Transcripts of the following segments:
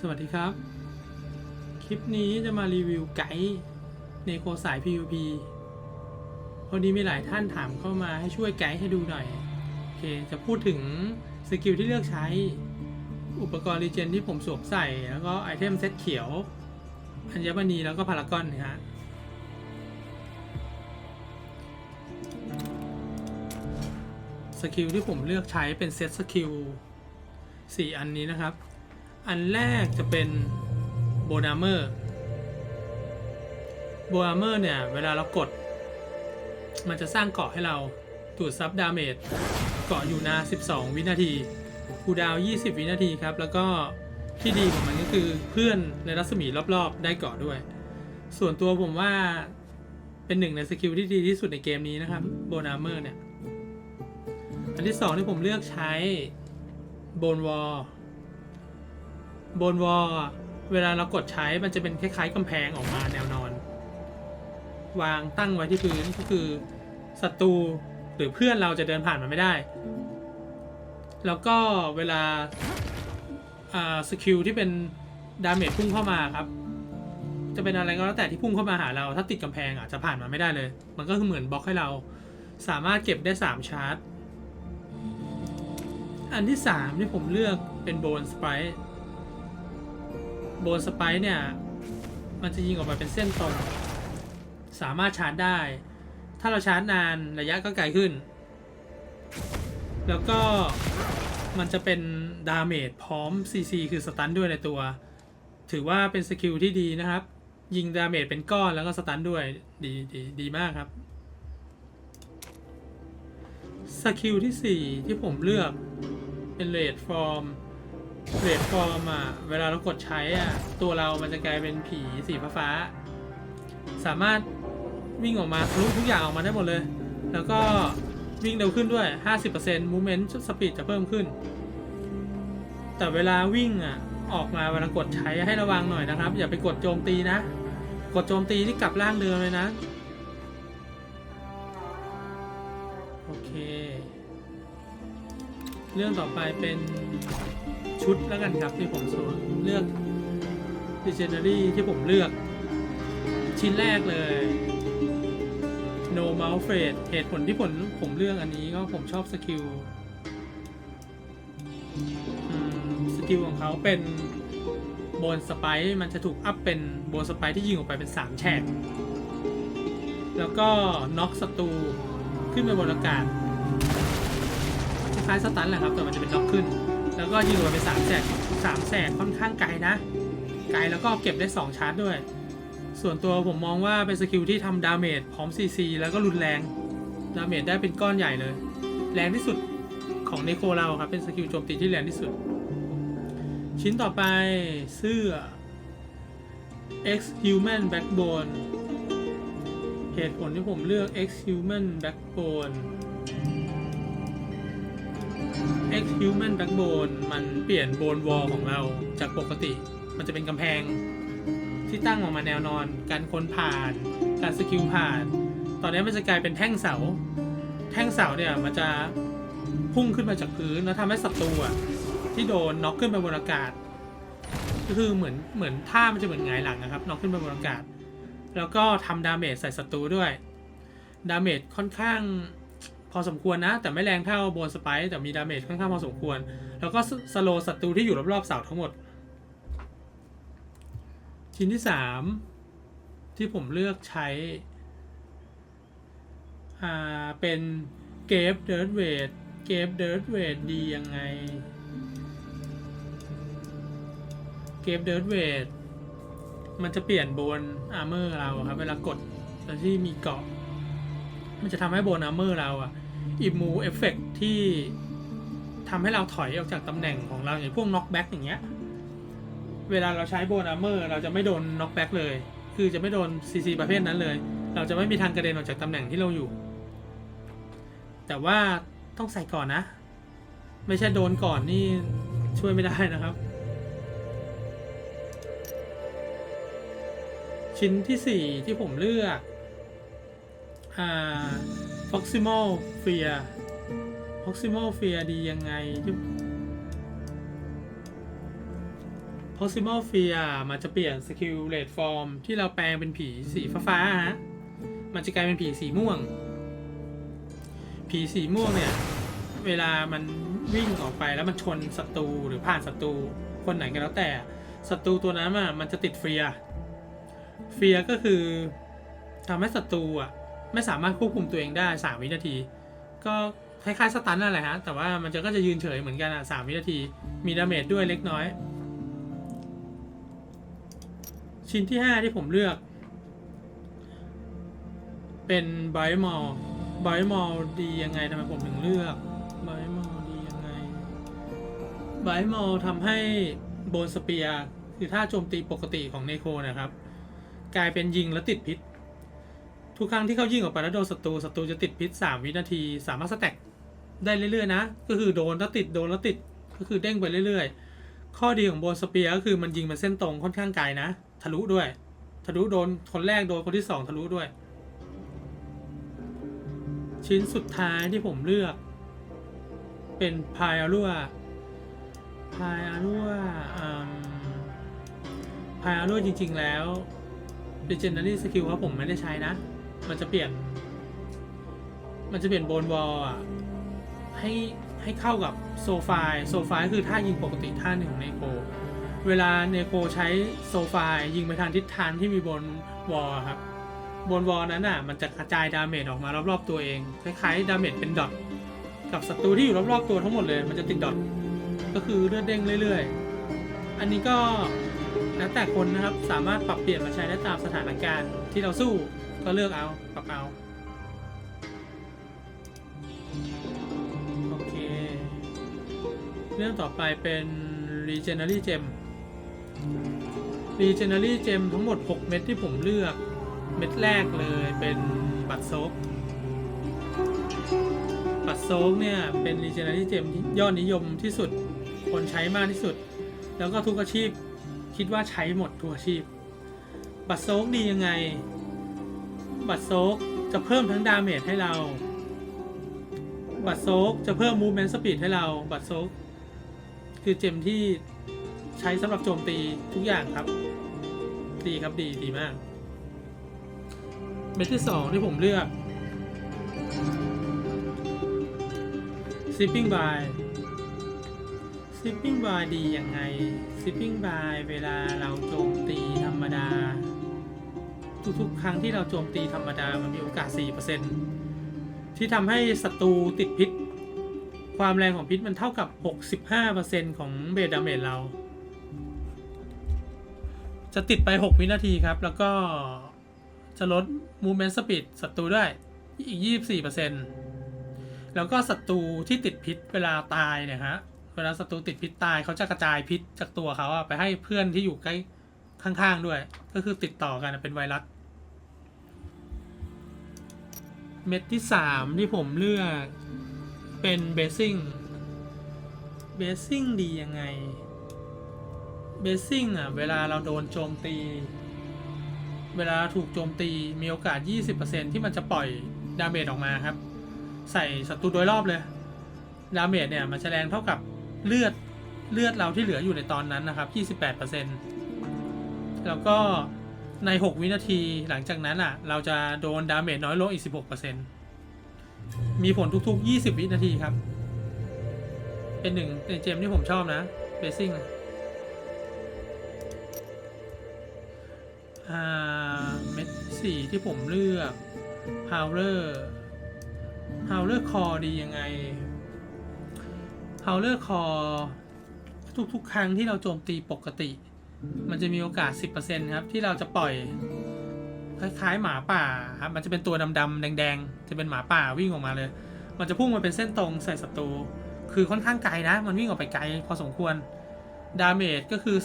สวัสดีครับ คลิปนี้จะมารีวิวไกด์ในโคสาย PVP พอดีมีหลายท่านถามเข้ามาให้ช่วยไกด์ให้ดูหน่อย โอเค จะพูดถึงสกิลที่เลือกใช้ อุปกรณ์รีเจนที่ผมสวมใส่ แล้วก็ไอเทมเซตเขียวอัญมณีแล้วก็พารากอนนะฮะสกิลที่ผมเลือกใช้เป็นเซตสกิล4อันนี้นะครับ อันแรกจะเป็นโบนาเมอร์โบนาเมอร์เนี่ย เวลาเรากด มันจะสร้างเกาะให้เราดูดซับดาเมจเกาะอยู่นา 12 วินาทีคูดาว 20 วินาทีครับ แล้วก็ที่ดีของมันก็คือเพื่อนในรัศมีรอบๆ ได้เกาะด้วย ส่วนตัวผมว่าเป็นหนึ่งในสกิลที่ดีที่สุดในเกมนี้นะครับโบนาเมอร์เนี่ย อันที่สองที่ผมเลือกใช้โบนวอล บนวอลเวลาเรากดใช้มันจะเป็นคล้าย ๆกำแพงออกมาแนวนอน วางตั้งไว้ที่พื้นก็คือศัตรูหรือเพื่อนเราจะเดินผ่านมันไม่ได้ แล้วก็เวลาสกิลที่เป็นดาเมจพุ่งเข้ามาครับ จะเป็นอะไรก็แล้วแต่ที่พุ่งเข้ามาหาเรา ถ้าติดกำแพงอะจะผ่านมันไม่ได้เลย มันก็คือเหมือนบล็อกให้เรา สามารถเก็บได้ 3 ชาร์จ อันที่ 3 ที่ผมเลือกเป็นโบนสไปร์ โบนสไปเนี่ย มันจะยิงออกมาเป็นเส้นตรง สามารถชาร์จได้ ถ้าเราชาร์จนานระยะก็ไกลขึ้น แล้วก็มันจะเป็นดาเมจพร้อม CC คือสตันด้วยในตัว ถือว่าเป็นสกิลที่ดีนะครับ ยิงดาเมจเป็นก้อนแล้วก็สตันด้วยดีดีดีมากครับสกิลที่ 4 ที่ผมเลือกเป็นเลดฟอร์ม เรดฟอร์มอะ เวลาเรากดใช้อะ ตัวเรามันจะกลายเป็นผีสีฟ้าๆสามารถวิ่งออกมาทะลุทุกอย่างออกมาได้หมดเลย แล้วก็วิ่งเร็วขึ้นด้วย 50% movement speed จะเพิ่มขึ้น แต่เวลาวิ่งอะ ออกมาเวลากดใช้ให้ระวังหน่อยนะครับ อย่าไปกดโจมตีนะ กดโจมตีที่กลับร่างเดิมเลยนะ โอเค เรื่องต่อไปเป็น ชุดแล้วกันครับที่ผมสวมเลือก Legendary ที่ผมเลือก ชิ้นแรกเลย No Mouse Fade เหตุผลที่ผมผมเลือกอันนี้ก็ผมชอบสกิลสกิลของเขาเป็นโบนสไปมันจะถูกอัพเป็นโบนสไปที่ยิงออกไปเป็น 3 แฉก แล้วก็น็อกศัตรูขึ้นไปบนอากาศคล้ายๆสตันแหละครับ แต่มันจะเป็นน็อกขึ้น แล้วก็ยิงออกมาเป็นสามแสกสามแสกค่อนข้างไกลนะ ไกลแล้วก็เก็บได้ 2 ชาร์จด้วย ส่วนตัวผมมองว่าเป็นสกิลที่ทำดาเมจพร้อม CC แล้วก็รุนแรง ดาเมจได้เป็นก้อนใหญ่เลย แรงที่สุดของเนโคเราครับ เป็นสกิลโจมตีที่แรงที่สุด ชิ้นต่อไปเสื้อ X Human Backbone เหตุผลที่ผมเลือก X Human Backbone X Human Backbone มันเปลี่ยนโบนวอลของเราจากปกติ มันจะเป็นกำแพง ที่ตั้งออกมาแนวนอน การค้นผ่าน การสกิลผ่าน ตอนนี้มันจะกลายเป็นแท่งเสา แท่งเสาเนี่ยมันจะพุ่งขึ้นมาจากพื้นแล้วทำให้ศัตรูอะที่โดนน็อกขึ้นไปบนอากาศ ก็คือเหมือนเหมือนท่ามันจะเหมือนหงายหลังนะครับน็อกขึ้นไปบนอากาศ แล้วก็ทำดาเมจใส่ศัตรูด้วย ดาเมจค่อนข้าง อสมควรนะ แต่ไม่แรงเท่าโบนสไปร์แต่มีดาเมจค่อนข้างพอสมควร แล้วก็สโลศัตรูที่อยู่รอบๆเสาทั้งหมด ชิ้นที่สามที่ผมเลือกใช้อ่าเป็นเกฟเดิร์ดเวดเกฟเดิร์ดเวดดียังไงเกฟเดิร์ดเวดมันจะเปลี่ยนโบนอาร์เมอร์เราครับ เวลา กดแล้วที่มีเกาะ มันจะทำให้โบนอาร์เมอร์เราอะ อิมูเอฟเฟกที่ทำให้เราถอยออกจากตำแหน่งของเราอย่างพวกน็อกแบ็กอย่างเงี้ย เวลาเราใช้โบนอาร์เมอร์เราจะไม่โดนน็อกแบ็กเลย คือจะไม่โดนซีซีประเภทนั้นเลย เราจะไม่มีทางกระเด็นออกจากตำแหน่งที่เราอยู่ แต่ว่าต้องใส่ก่อนนะ ไม่ใช่โดนก่อนนี่ช่วยไม่ได้นะครับ ชิ้นที่สี่ที่ผมเลือก อ่า proximal fear proximal fear ดียังไงที่ Possible Fear มันจะเปลี่ยนสกิลเลดฟอร์มที่เราแปลงเป็นผีสีฟ้าๆฮะมันจะกลายเป็นผีสีม่วง ผีสีม่วงเนี่ย เวลามันวิ่งออกไปแล้วมันชนศัตรูหรือผ่านศัตรูคนไหนก็แล้วแต่ศัตรูตัวนั้นอะมันจะติดเฟียเฟียก็คือทำให้ศัตรูอะ ไม่สามารถควบคุมตัวเองได้สามวินาที ก็คล้ายๆสตันนั่นแหละฮะ แต่ว่ามันจะก็จะยืนเฉยเหมือนกันอะสามวินาที มีดาเมจด้วยเล็กน้อย ชิ้นที่ 5 ที่ผมเลือก เป็นไบมอลไบมอลดียังไงทำไมผมถึงเลือกไบมอลดียังไงไบมอลทำให้โบนสเปียร์คือท่าโจมตีปกติของเนโคนะครับ กลายเป็นยิงแล้วติดพิษ ทุกครั้งที่เขายิงออกไปแล้วโดนศัตรูศัตรูจะติดพิษ 3 วินาที สามารถสแต็กได้เรื่อยๆนะ ก็คือโดนแล้วติดโดนแล้วติดก็คือเด้งไปเรื่อยๆ ข้อดีของโบนสเปียก็คือมันยิงเป็นเส้นตรงค่อนข้างไกลนะ ทะลุด้วย ทะลุโดนคนแรกโดนคนที่สองทะลุด้วย ชิ้นสุดท้ายที่ผมเลือก เป็นพายอารัวพายอารัวพายอารัวจริง ๆ แล้ว Legendary Skill ครับผมไม่ได้ใช้นะ มันจะเปลี่ยน มันจะเปลี่ยนโบนวอลอะให้ให้เข้ากับโซฟายโซฟายคือท่ายิงปกติท่าหนึ่งของเนโกเวลาเนโกใช้โซฟายยิงไปทางทิศทางที่มีบนวอลอะครับบนวอลนั้นอะมันจะกระจายดาเมจออกมารอบๆตัวเองคล้ายๆดาเมจเป็นดอทกับศัตรูที่อยู่รอบๆตัวทั้งหมดเลย มันจะติดดอทก็คือเลือดเด้งเรื่อยๆ อันนี้ก็แล้วแต่คนนะครับสามารถปรับเปลี่ยนมาใช้ได้ตามสถานการณ์ที่เราสู้ ก็เลือกเอาปรับเอา โอเค เรื่องต่อไปเป็น Regenery Gem Regenery Gem ทั้งหมด 6 เม็ดที่ผมเลือก เม็ดแรกเลยเป็นบัตรโซกบัตรโซกเนี่ย เป็น Regenerary Gem ที่ยอดนิยมที่สุด คนใช้มากที่สุด แล้วก็ทุกอาชีพคิดว่าใช้หมดทุกอาชีพ บัตรโซกดียังไง บัตรโซกจะเพิ่มทั้งดาเมจให้เรา บัตรโซกจะเพิ่ม movement speed ให้เรา บัตรโซกคือเจมที่ใช้สำหรับโจมตีทุกอย่างครับ ดีครับดีดีมาก เม็ดที่สองที่ผมเลือก Sipping by Sipping by ดียังไง Sipping by เวลาเราโจมตีธรรมดา ทุกๆ ครั้งที่เราโจมตีธรรมดามันมีโอกาส 4%ที่ทำให้ศัตรูติดพิษ ความแรงของพิษมันเท่ากับ 65%ของเบสดาเมจเรา จะติดไป 6 วินาทีครับ แล้วก็จะลด movement speed ศัตรูด้วยอีก 24%แล้วก็ศัตรูที่ติดพิษเวลาตายเนี่ยฮะเวลาศัตรูติดพิษตายเขาจะกระจายพิษจากตัวเขาไปให้เพื่อนที่อยู่ใกล้ข้างๆด้วย ก็คือติดต่อกันเป็นไวรัส เม็ดที่3ที่ผมเลือกเป็นเบสซิ่งเบสซิ่งดียังไงเบสซิ่งอะ เวลาเราโดนโจมตี เวลาถูกโจมตีมีโอกาส 20%ที่มันจะปล่อยดาเมจออกมาครับ ใส่ศัตรูโดยรอบเลย ดาเมจเนี่ย มันจะแรงเท่ากับเลือดเลือดเราที่เหลืออยู่ในตอนนั้นนะครับ 28%แล้วก็ ใน 6 วินาทีหลังจากนั้นอะ เราจะโดนดาเมจน้อยลงอีก 16%มีผลทุกๆ 20 วินาทีครับ เป็นหนึ่งในเจมที่ผมชอบนะเบสซิ่งอ่าเม็ดสี่ที่ผมเลือกฮาวเลอร์ฮาวเลอร์คอดียังไงฮาวเลอร์คอทุกๆ ครั้งที่เราโจมตีปกติ มันจะมีโอกาส 10%ครับ ที่เราจะปล่อย คล้ายๆ หมาป่าครับมันจะเป็นตัวดำๆแดงๆ จะเป็นหมาป่าวิ่งออกมาเลย มันจะพุ่งมาเป็นเส้นตรงใส่ศัตรูคือค่อนข้างไกลนะ มันวิ่งออกไปไกลพอสมควรดาเมจก็คือ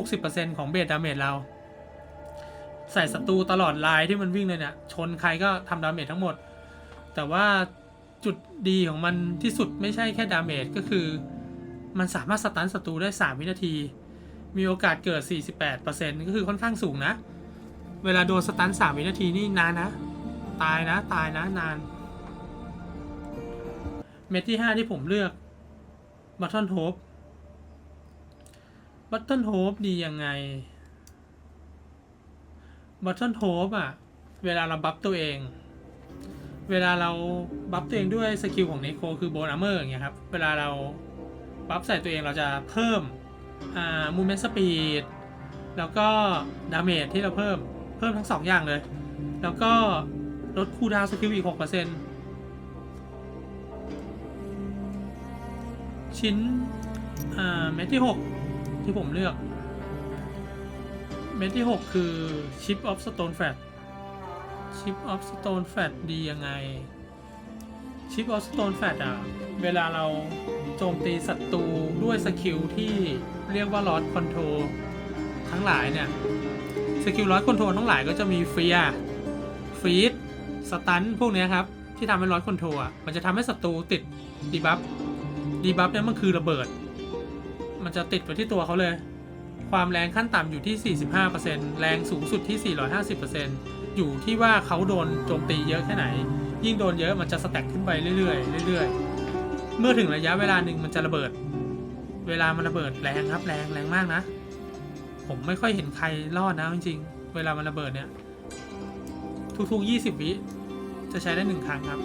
360%ของเบสดาเมจเรา ใส่ศัตรูตลอดไลน์ที่มันวิ่งเลยเนี่ย ชนใครก็ทำดาเมจทั้งหมด แต่ว่าจุดดีของมันที่สุดไม่ใช่แค่ดาเมจก็คือ มันสามารถสตันศัตรูได้ 3 วินาที มีโอกาสเกิด 48%ก็คือค่อนข้างสูงนะ เวลาโดนสตัน3วินาทีนี่นานนะ ตายนะตายนะนาน เม็ดที่ 5 ที่ผมเลือกบัตทอนโฮปบัตเทิลโฮปดียังไงบัตเทิลโฮปอะ เวลาเราบัฟตัวเอง เวลาเราบัฟตัวเองด้วยสกิลของเนโคคือโบนัมเมอร์อย่างเงี้ยครับ เวลาเราบัฟใส่ตัวเองเราจะเพิ่ม อ่ามูเมนต์สปีดแล้วก็ดาเมจที่เราเพิ่มเพิ่มทั้งสองอย่างเลย แล้วก็ลดคูดาวสกิลอีก 6%ชิ้นอ่าเม็ดที่ 6 ที่ผมเลือก เม็ดที่ 6 คือ Chip of Stone Fat Chip of Stone Fat ดียังไง Chip of Stone Fat อะ เวลาเรา โจมตีศัตรูด้วยสกิลที่เรียกว่า Lord Control ทั้งหลายเนี่ย สกิล Lord Control ทั้งหลายก็จะมีเฟียฟีดสตันพวกนี้ครับ ที่ทำให้ Lord Control อะมันจะทำให้ศัตรูติดดีบัฟดีบัฟเนี่ยมันคือระเบิด มันจะติดไปที่ตัวเขาเลย ความแรงขั้นต่ำอยู่ที่ 45%แรงสูงสุดที่ 450%อยู่ที่ว่าเขาโดนโจมตีเยอะแค่ไหน ยิ่งโดนเยอะมันจะสแต็กขึ้นไปเรื่อยๆเรื่อยๆ เมื่อถึงระยะเวลาหนึ่งมันจะระเบิด เวลามันระเบิดแรงครับ แรงแรงมากนะ ผมไม่ค่อยเห็นใครรอดนะจริงๆ เวลามันระเบิดเนี่ย ทุกๆ 20 วิจะใช้ได้หนึ่งครั้งครับ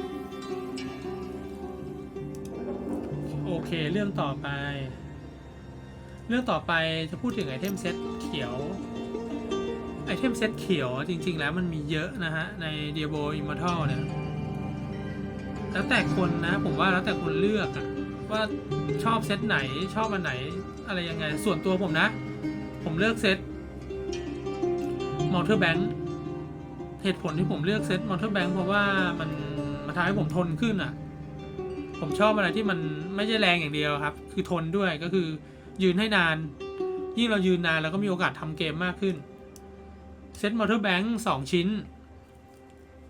โอเคเรื่องต่อไป เรื่องต่อไปจะพูดถึงไอเทมเซตเขียวไอเทมเซตเขียวจริงๆ แล้วมันมีเยอะนะฮะ ใน Diablo Immortal เนี่ย แล้วแต่คนนะ ผมว่าแล้วแต่คนเลือกอะว่าชอบเซตไหนชอบอันไหน อะไรยังไง ส่วนตัวผมนะ ผมเลือกเซต m o u n t e r Bank เหตุผลที่ผมเลือกเซต m o u n t e r Bank เพราะว่ามันมันทำให้ผมทนขึ้นอะ ผมชอบอะไรที่มันไม่ใช่แรงอย่างเดียวครับ คือทนด้วยก็คือยืนให้นาน ยิ่งเรายืนนานเราก็มีโอกาสทำเกมมากขึ้นเซตมอเตอร์แบงค์สองชิ้น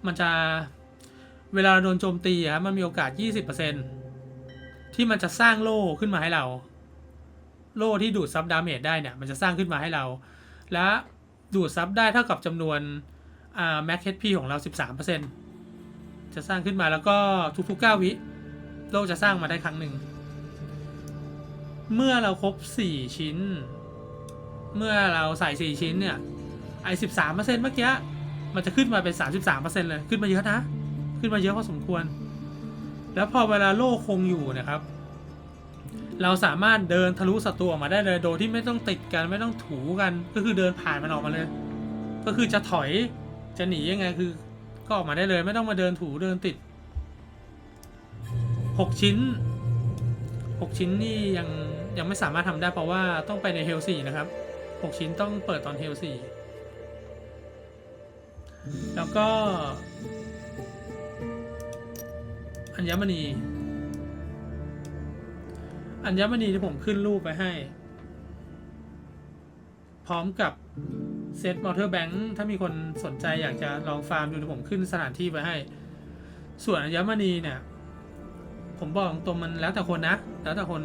มันจะ เวลาโดนโจมตีครับมันมีโอกาส 20%ที่มันจะสร้างโล่ขึ้นมาให้เรา โล่ที่ดูดซับดาเมจได้เนี่ย มันจะสร้างขึ้นมาให้เรา และดูดซับได้เท่ากับจำนวนอ่าแม็กเฮดพีของเรา 13%จะสร้างขึ้นมาแล้วก็ทุกๆ 9 วิ โลกจะสร้างมาได้ครั้งหนึ่ง เมื่อเราครบ 4 ชิ้น เมื่อเราใส่ 4 ชิ้นเนี่ยไอ้13%เมื่อกี้มันจะขึ้นมาเป็น 33%เลยขึ้นมาเยอะนะ ขึ้นมาเยอะพอสมควร แล้วพอเวลาโล่คงอยู่นะครับ เราสามารถเดินทะลุศัตรูออกมาได้เลยโดยที่ไม่ต้องติดกันไม่ต้องถูกันก็คือเดินผ่านมันออกมาเลย ก็คือจะถอยจะหนียังไงคือ ก็ออกมาได้เลยไม่ต้องมาเดินถูเดินติดหกชิ้นหกชิ้นนี่ยังยังไม่สามารถทำได้เพราะว่าต้องไปในเฮลสี่นะครับหกชิ้นต้องเปิดตอนเฮลสี่แล้วก็ อัญมณี อัญมณีที่ผมขึ้นรูปไปให้ พร้อมกับเซตมอเตอร์แบงค์ถ้ามีคนสนใจอยากจะลองฟาร์มดูเดี๋ยวผมขึ้นสถานที่ไปให้ ส่วนอัญมณีเนี่ย ผมบอกตรงๆมันแล้วแต่คนนะ แล้วแต่คน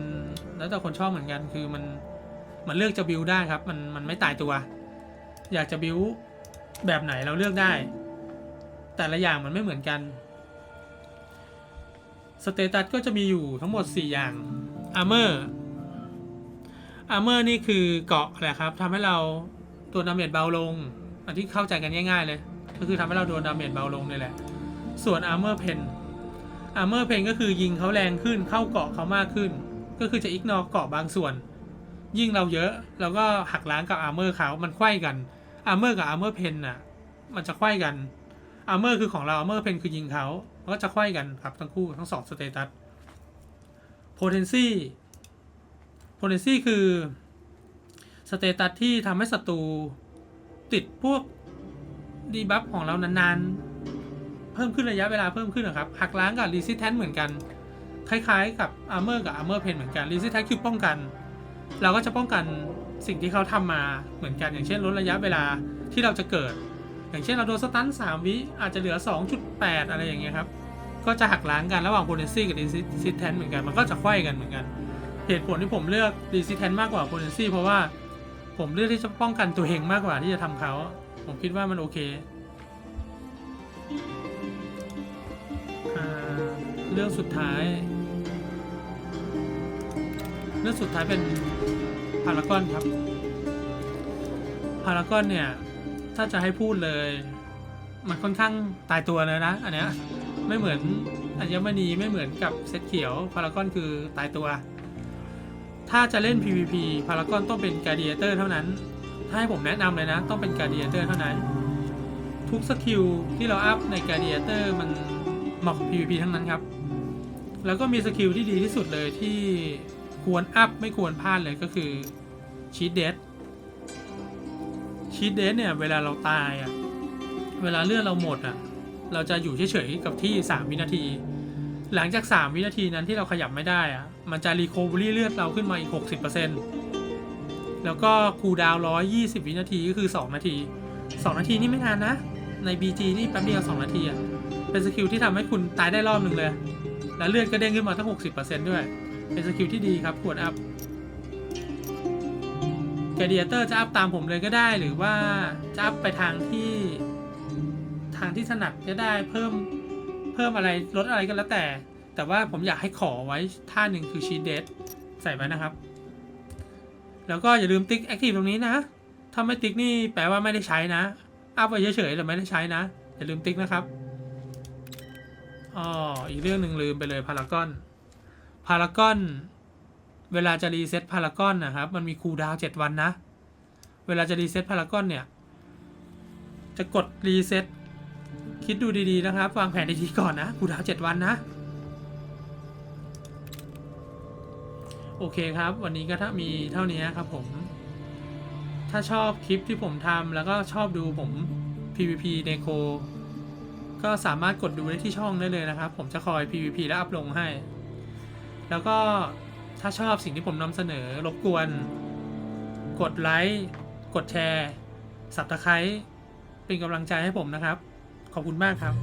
แล้วแต่คนชอบเหมือนกันคือมันมันเลือกจะบิวได้ครับ มันมันไม่ตายตัว อยากจะบิวแบบไหนเราเลือกได้ แต่ละอย่างมันไม่เหมือนกัน สเตตัสก็จะมีอยู่ทั้งหมด 4 อย่างอาร์เมอร์อาร์เมอร์นี่คือเกราะแหละครับทำให้เราตัวดาเมจเบาลง อันที่เข้าใจกันง่าย ๆ เลย ก็คือทำให้เราโดนดาเมจเบาลงนี่แหละ ส่วนอาร์เมอร์เพนอาร์เมอร์เพนก็คือยิงเขาแรงขึ้นเข้าเกาะเขามากขึ้น ก็คือจะอิกนอเกาะบางส่วน ยิ่งเราเยอะเราก็หักล้างกับอาร์เมอร์เขามันไขว้กันอาร์เมอร์กับอาร์เมอร์เพนน่ะมันจะไขว้กันอาร์เมอร์คือของเราอาร์เมอร์เพนคือยิงเขา มันก็จะไขว้กันครับ ทั้งคู่ทั้งสองสเตตัส potency potency คือสเตตัสที่ทำให้ศัตรูติดพวกดีบัฟของเรานานๆ เพิ่มขึ้นระยะเวลาเพิ่มขึ้นนะครับ หักล้างกับ resistance เหมือนกัน คล้ายๆ กับ armor กับ armor pen เหมือนกัน resistance คือป้องกัน เราก็จะป้องกันสิ่งที่เขาทำมาเหมือนกัน อย่างเช่นลดระยะเวลาที่เราจะเกิด อย่างเช่นเราโดนสตัน3วิอาจจะเหลือ 2.8 อะไรอย่างเงี้ยครับ ก็จะหักล้างกันระหว่าง potency กับ resistance เหมือนกัน มันก็จะไขว้กันเหมือนกัน เหตุผลที่ผมเลือก resistance มากกว่า potency เพราะว่าผมเลือกที่จะป้องกันตัวเองมากกว่าที่จะทำเขา ผมคิดว่ามันโอเคอเรื่องสุดท้าย เรื่องสุดท้ายเป็นพารากอนครับพารากอนเนี่ย ถ้าจะให้พูดเลย มันค่อนข้างตายตัวเลยนะ อันเนี้ยไม่เหมือนอัญมณีไม่เหมือนกับเซตเขียวพารากอนคือตายตัว ถ้าจะเล่น PVP พารากอนต้องเป็นการเดียเตอร์เท่านั้น ถ้าให้ผมแนะนำเลยนะ ต้องเป็นการเดียเตอร์เท่านั้น ทุกสกิลที่เราอัพในการเดียเตอร์มันเหมาะกับ PVP ทั้งนั้นครับ แล้วก็มีสกิลที่ดีที่สุดเลยที่ควรอัพไม่ควรพลาดเลยก็คือชี t เด d ชี t เด d เนี่ยเวลาเราตายอะ่ะเวลาเลือดเราหมดอะ่ะเราจะอยู่เฉยๆกับที่ 3 วินาที หลังจาก 3 วินาทีนั้นที่เราขยับไม่ได้อะ่ะมันจะรีโคเวอรี่เลือดเราขึ้นมาอีก 60%แล้วก็คูลดาวน์120วินาทีก็คือ 2 นาที 2 นาทีนี่ไม่นานนะ ใน BG นี่แป๊บเดียว 2 นาทีอะ่ะเป็นสกิลที่ทำให้คุณตายได้รอบหนึ่งเลย แล้วเลือดก็เด้งขึ้นมาตั้ง 60%ด้วย เป็นสกิลที่ดีครับควรอัพ แกเดียเตอร์จะอัพตามผมเลยก็ได้ หรือว่าจะอัพไปทางที่ ทางที่ถนัดก็ได้เพิ่มเพิ่มอะไรลดอะไรก็แล้วแต่ แต่ว่าผมอยากให้ขอไว้ท่าหนึ่งคือชีเด d ใส่ไว้นะครับ แล้วก็อย่าลืมติ๊กแอคทีฟตรงนี้นะ ถ้าไม่ติ๊กนี่แปลว่าไม่ได้ใช้นะ อัพไว้เฉยๆแต่ไม่ได้ใช้นะ อย่าลืมติ๊กนะครับอ๋ออีกเรื่องหนึ่งลืมไปเลยพารากอนพารากอน เวลาจะรีเซ็ตพารากอนนะครับ มันมีคูลดาวน์เจ็ดวันนะ เวลาจะรีเซ็ตพารากอนเนี่ย จะกดรีเซ็ตคิดดูดีๆนะครับ วางแผนดีๆก่อนนะคูลดาวน์เจ็ดวันนะ โอเคครับ วันนี้ก็ถ้ามีเท่านี้ครับผม ถ้าชอบคลิปที่ผมทำแล้วก็ชอบดูผม PVP ในโคก็สามารถกดดูได้ที่ช่องได้เลยนะครับ ผมจะคอย PVP และอัพลงให้ แล้วก็ ถ้าชอบสิ่งที่ผมนำเสนอ รบกวน กดไลค์ กดแชร์ สับตะไคร้เป็นกำลังใจให้ผมนะครับ ขอบคุณมากครับ